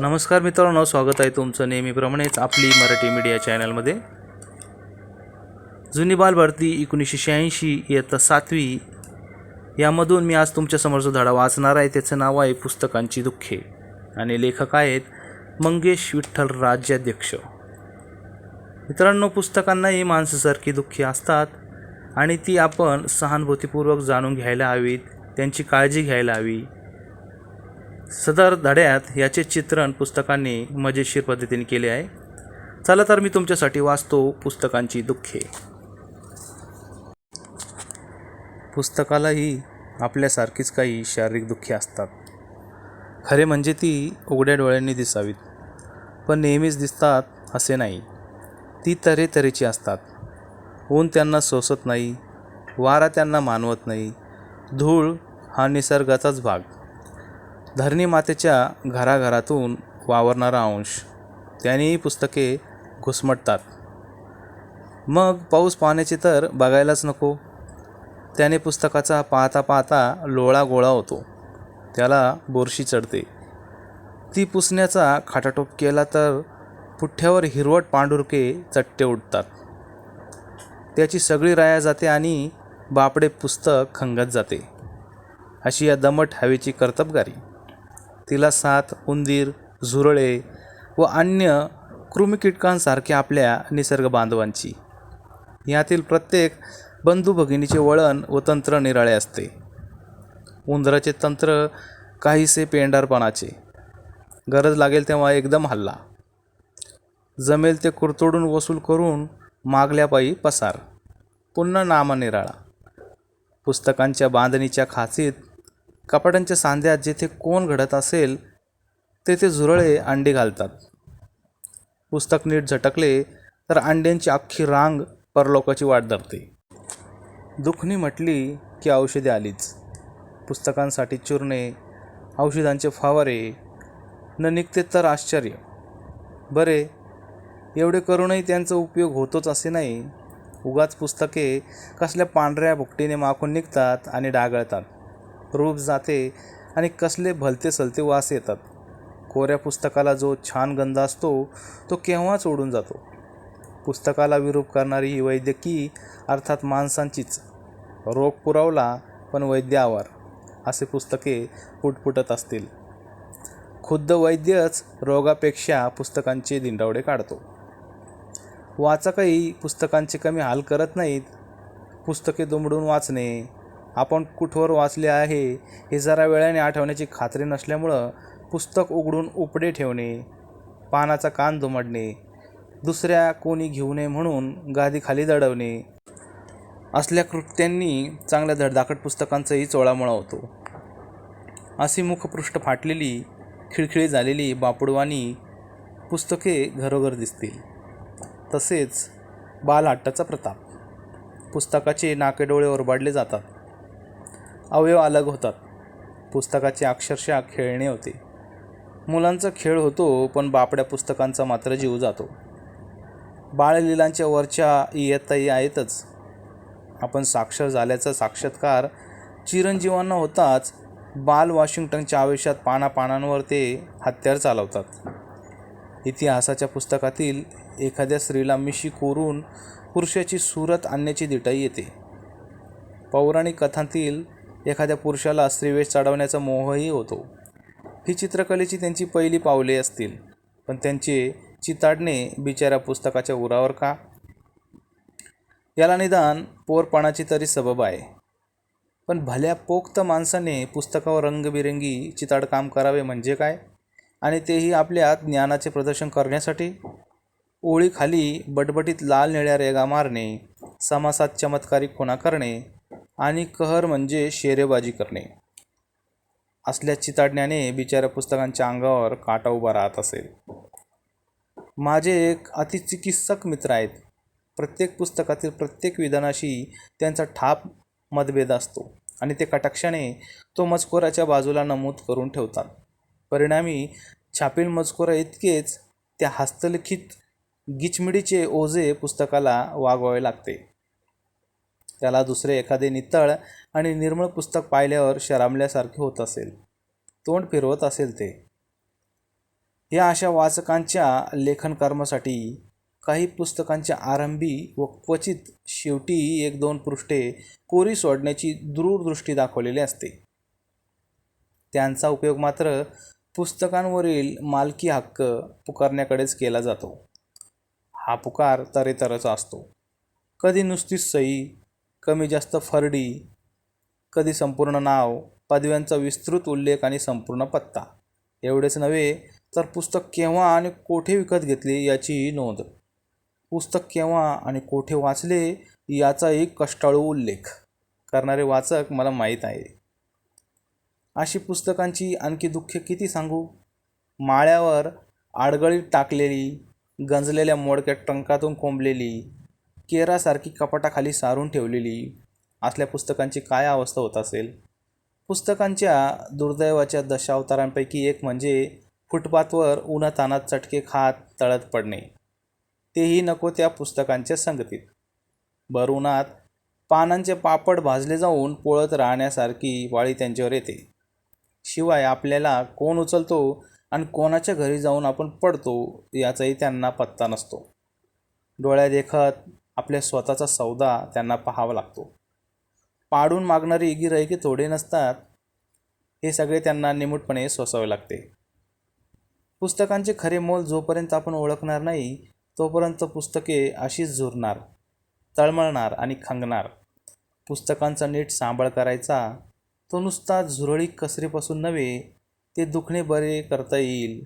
नमस्कार मित्रांनो स्वागत आहे तुमचं नेहमीप्रमाणेच आपली मराठी मीडिया चॅनलमध्ये जुनी बालभारती एकोणीसशे शहाऐंशी इयत्ता सातवी. यामधून मी आज तुमच्यासमोर जो धडा वाचणार आहे. त्याचं नाव आहे पुस्तकांची दुःखे. आणि लेखक आहेत मंगेश विठ्ठल राज्याध्यक्ष. मित्रांनो पुस्तकांनाही माणसासारखी दुःखी असतात आणि ती आपण सहानुभूतीपूर्वक जाणून घ्यायला हवीत त्यांची काळजी घ्यायला हवी. सदर धड्यात याचे चित्रण पुस्तकांनी मजेशीर पद्धतीने केले आहे. चला तर मी तुमच्यासाठी वाचतो पुस्तकांची दुःखे. पुस्तकालाही आपल्यासारखीच काही शारीरिक दुःखे असतात. खरे म्हणजे ती उघड्या डोळ्यांनी दिसावीत पण नेहमीच दिसतात असे नाही. ती तऱ्हेतऱ्हेची असतात. ऊन त्यांना सोसत नाही वारा त्यांना मानवत नाही धूळ हा निसर्गाचाच भाग. धरणी मातेच्या घराघरातून वावरणारा अंश. त्यांनीही पुस्तके घुसमटतात. मग पाऊस पाण्याचे तर बघायलाच नको. त्याने पुस्तकाचा पाहता पाहता लोळा गोळा होतो. त्याला बोरशी चढते. ती पुसण्याचा खाटाटोप केला तर पुठ्ठ्यावर हिरवट पांडुरके चट्टे उठतात त्याची सगळी राया जाते आणि बापडे पुस्तक खंगत जाते. अशी या दमट हवेची कर्तबगारी. तिला साथ उंदीर झुरळे व अन्य कृमिकीटकांसारख्या आपल्या निसर्ग बांधवांची. यातील प्रत्येक बंधू भगिनीचे वळण व तंत्र निराळे असते. उंदराचे तंत्र काहीसे पेंडारपणाचे गरज लागेल तेव्हा एकदम हल्ला. जमेल ते कुरतोडून वसूल करून मागल्यापायी पसार. पुन्हा नामा निराळा पुस्तकांच्या बांधणीच्या खाचीत कपाटांच्या सांध्यात जेथे कोण घडत असेल तेथे झुरळे अंडी घालतात. पुस्तक नीट झटकले तर अंड्यांची अख्खी रांग परलोकाची वाट धरते. दुखणी म्हटली की औषधे आलीच. पुस्तकांसाठी चूर्णे औषधांचे फवारे. न निघते तर आश्चर्य. बरे एवढे करूनही त्यांचा उपयोग होतोच असे नाही. उगाच पुस्तके कसल्या पांढऱ्या भुकटीने माखून निघतात आणि डागळतात. रूप जाते आणि कसले भलते सलते वास येतात. कोऱ्या पुस्तकाला जो छान गंध असतो तो केव्हाच ओढून जातो? पुस्तकाला विरूप करणारी ही वैद्यकी अर्थात माणसांचीच. रोग पुरवला पण वैद्य आवार असे पुस्तके पुटपुटत असतील. खुद्द वैद्यच रोगापेक्षा पुस्तकांचे दिंडावडे काढतो. वाचकही पुस्तकांचे कमी हाल करत नाहीत. पुस्तके दुमडून वाचणे आपण कुठवर वाचले आहे हे जरा वेळाने आठवण्याची खात्री नसल्यामुळं पुस्तक उघडून उपडे ठेवणे पानाचा कान दुमडणे दुसऱ्या कोणी घेऊ नये म्हणून गादीखाली दडवणे. असल्या कृत्यांनी चांगल्या धडधाकट पुस्तकांचाही चोळामोळा होतो. अशी मुखपृष्ठ फाटलेली खिळखिळी झालेली बापुडवानी पुस्तके घरोघर दिसतील. तसेच बालहट्टाचा प्रताप. पुस्तकाचे नाकेडोळे ओरबाडले जातात. अवयव अलग होतात. पुस्तकाचे अक्षरशः खेळणे होते. मुलांचा खेळ होतो पण बापड्या पुस्तकांचा मात्र जीव जातो. बाळलीलांच्या वरच्या इयत्ताही आहेतच आपण साक्षर झाल्याचा साक्षात्कार चिरंजीवांना होताच बाल वॉशिंग्टनच्या आयुष्यात पानापानांवर ते हत्यार चालवतात. इतिहासाच्या पुस्तकातील एखाद्या स्त्रीला मिशी कोरून पुरुषाची सुरत आणण्याची दिटाई येते. पौराणिक कथांतील एखाद्या पुरुषाला स्त्रीवेष चढवण्याचा मोहही होतो. ही चित्रकलेची त्यांची पहिली पावले असतील. पण त्यांचे चिताडणे बिचाऱ्या पुस्तकाच्या उरावर का? याला निदान पोरपणाची तरी सबब आहे. पण भल्या पोक्त माणसाने पुस्तकावर रंगबिरंगी चिताड काम करावे म्हणजे काय? आणि तेही आपल्या ज्ञानाचे प्रदर्शन करण्यासाठी? ओळीखाली बटबटीत लाल निळ्या रेगा मारणे समासात चमत्कारिक खुणा करणे आणि कहर म्हणजे शेरेबाजी करणे. असल्या चिताडण्याने बिचाऱ्या पुस्तकांच्या अंगावर काटा उभा राहत असेल. माझे एक अतिचिकित्सक मित्र आहेत. प्रत्येक पुस्तकातील प्रत्येक विधानाशी त्यांचा ठाप मतभेद असतो आणि ते कटाक्षाने तो मजकुराच्या बाजूला नमूद करून ठेवतात. परिणामी छापील मजकुरा इतकेच त्या हस्तलिखित गिचमिडीचे ओझे पुस्तकाला वागवावे लागते. त्याला दुसरे एखादे नितळ आणि निर्मळ पुस्तक पाहिल्यावर शरामल्यासारखे होत असेल. तोंड फिरवत असेल ते. या अशा वाचकांच्या लेखनकर्मासाठी काही पुस्तकांच्या आरंभी व क्वचित शेवटी एक दोन पृष्ठे कोरी सोडण्याची दूरदृष्टी दाखवलेली असते. त्यांचा उपयोग मात्र पुस्तकांवरील मालकी हक्क पुकारण्याकडेच केला जातो. हा पुकार तरेतरेचा असतो. कधी नुसतीच सई कमी जास्त फरडी कधी संपूर्ण नाव पदव्यांचा विस्तृत उल्लेख आणि संपूर्ण पत्ता. एवढेच नव्हे तर पुस्तक केव्हा आणि कोठे विकत घेतले याचीही नोंद. पुस्तक केव्हा आणि कोठे वाचले याचाही कष्टाळू उल्लेख. करणारे वाचक मला माहीत आहे. अशी पुस्तकांची आणखी दुःखे किती सांगू? माळ्यावर आडगळीत टाकलेली गंजलेल्या मोडक्या टंकातून कोंबलेली केरासारखी कपाटाखाली सारून ठेवलेली असल्या पुस्तकांची काय अवस्था होत असेल? पुस्तकांच्या दुर्दैवाच्या दशावतारांपैकी एक म्हणजे फुटपाथवर उन्हातानात चटके खात तळत पडणे. तेही नको त्या पुस्तकांच्या संगतीत. भर उन्हात पानांचे पापड भाजले जाऊन पोळत राहण्यासारखी वाळी त्यांच्यावर येते. शिवाय आपल्याला कोण उचलतो आणि कोणाच्या घरी जाऊन आपण पडतो याचाही त्यांना पत्ता नसतो. डोळ्या देखत आपल्या स्वतःचा सौदा त्यांना पाहावा लागतो. पाडून मागणारी गिरायकी थोडे नसतात हे सगळे त्यांना निमूटपणे सोसावे लागते. पुस्तकांचे खरे मोल जोपर्यंत आपण ओळखणार नाही तोपर्यंत पुस्तके अशीच झुरणार तळमळणार आणि खंगणार. पुस्तकांचा नीट सांभाळ करायचा तो नुसता झुरळी कसरीपासून नव्हे ते दुखणे बरे करता येईल.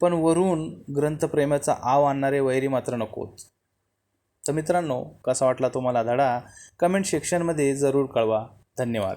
पण वरून ग्रंथप्रेमाचा आव आणणारे वैरी मात्र नकोच तर मित्रांनो कसा वाटला तुम्हाला धडा? कमेंट सेक्शनमध्ये जरूर कळवा. धन्यवाद.